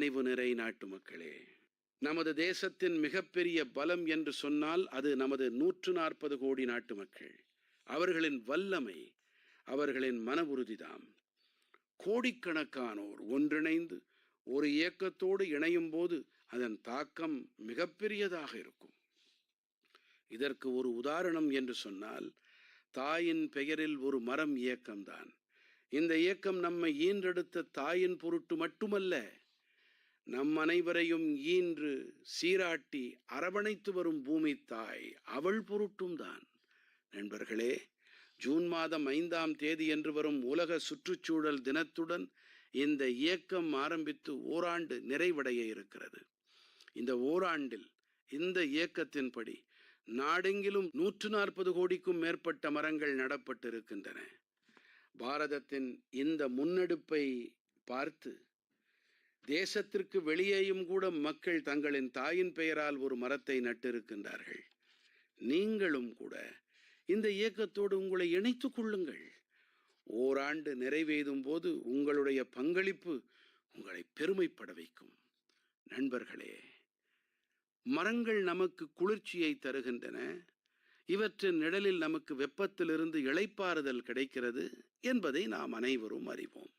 நினைவு நிறை நாட்டு மக்களே நமது தேசத்தின் மிகப்பெரிய பலம் என்று சொன்னால் அது நமது நூற்று நாற்பது கோடி நாட்டு மக்கள். அவர்களின் வல்லமை அவர்களின் மன உறுதிதாம் கோடிக்கணக்கானோர் ஒன்றிணைந்து ஒரு இயக்கத்தோடு இணையும் போது அதன் தாக்கம் மிகப்பெரியதாக இருக்கும். இதற்கு ஒரு உதாரணம் என்று சொன்னால் தாயின் பெயரில் ஒரு மரம் இயக்கம்தான். இந்த இயக்கம் நம்மை ஈன்றெடுத்த தாயின் பொருட்டு மட்டுமல்ல நம் அனைவரையும் ஈன்று சீராட்டி அரவணைத்து வரும் பூமி தாய் அவள் பொருட்டும் தான். நண்பர்களே ஜூன் மாதம் ஐந்தாம் தேதி என்று வரும் உலக சுற்றுச்சூழல் தினத்துடன் இந்த இயக்கம் ஆரம்பித்து ஓராண்டு நிறைவடைய இருக்கிறது. இந்த ஓராண்டில் இந்த இயக்கத்தின்படி நாடெங்கிலும் நூற்று நாற்பது கோடிக்கும் மேற்பட்ட மரங்கள் நடப்பட்டிருக்கின்றன. பாரதத்தின் இந்த முன்னெடுப்பை பார்த்து தேசத்திற்கு வெளியேயும் கூட மக்கள் தங்களின் தாயின் பெயரால் ஒரு மரத்தை நட்டிருக்கின்றார்கள். நீங்களும் கூட இந்த இயக்கத்தோடு உங்களை இணைத்துக் கொள்ளுங்கள். ஓராண்டு நிறைவேதும் போது உங்களுடைய பங்களிப்பு உங்களை பெருமைப்பட வைக்கும். நண்பர்களே மரங்கள் நமக்கு குளிர்ச்சியை தருகின்றன. இவற்றின் நிழலில் நமக்கு வெப்பத்திலிருந்து இளைப்பாறுதல் கிடைக்கிறது என்பதை நாம் அனைவரும் அறிவோம்.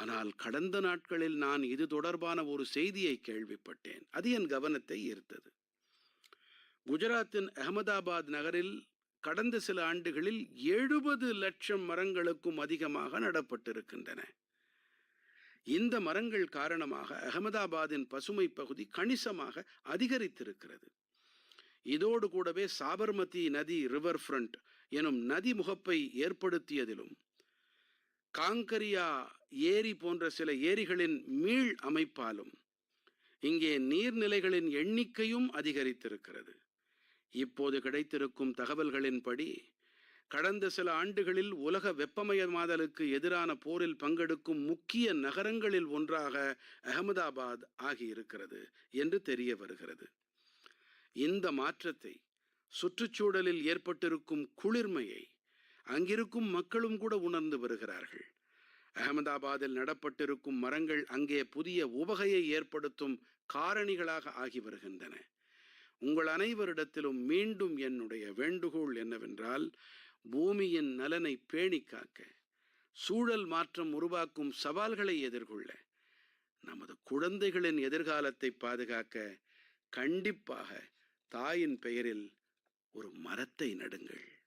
ஆனால் கடந்த நாட்களில் நான் இது தொடர்பான ஒரு செய்தியை கேள்விப்பட்டேன். அது என் கவனத்தை ஈர்த்தது. குஜராத்தின் அகமதாபாத் நகரில் கடந்த சில ஆண்டுகளில் எழுபது லட்சம் மரங்களுக்கும் அதிகமாக நடப்பட்டிருக்கின்றன. இந்த மரங்கள் காரணமாக அகமதாபாத்தின் பசுமை பகுதி கணிசமாக அதிகரித்திருக்கிறது. இதோடு கூடவே சாபர்மதி நதி ரிவர் ஃப்ரண்ட் எனும் நதி முகப்பை ஏற்படுத்தியதிலும் காங்கரியா ஏரி போன்ற சில ஏரிகளின் மீள் அமைப்பாலும் இங்கே நீர்நிலைகளின் எண்ணிக்கையும் அதிகரித்திருக்கிறது. இப்போது கிடைத்திருக்கும் தகவல்களின்படி கடந்த சில ஆண்டுகளில் உலக வெப்பமயமாதலுக்கு எதிரான போரில் பங்கெடுக்கும் முக்கிய நகரங்களில் ஒன்றாக அகமதாபாத் ஆகியிருக்கிறது என்று தெரிய வருகிறது. இந்த மாற்றத்தை சுற்றுச்சூழலில் ஏற்பட்டிருக்கும் குளிர்மையை அங்கிருக்கும் மக்களும் கூட உணர்ந்து வருகிறார்கள். அகமதாபாத்தில் நடப்பட்டிருக்கும் மரங்கள் அங்கே புதிய உபகையை ஏற்படுத்தும் காரணிகளாக ஆகி வருகின்றன. உங்கள் அனைவரிடத்திலும் மீண்டும் என்னுடைய வேண்டுகோள் என்னவென்றால் பூமியின் நலனை பேணி காக்க சூழல் மாற்றம் உருவாக்கும் சவால்களை எதிர்கொள்ள நமது குழந்தைகளின் எதிர்காலத்தை பாதுகாக்க கண்டிப்பாக தாயின் பெயரில் ஒரு மரத்தை நடுங்கள்.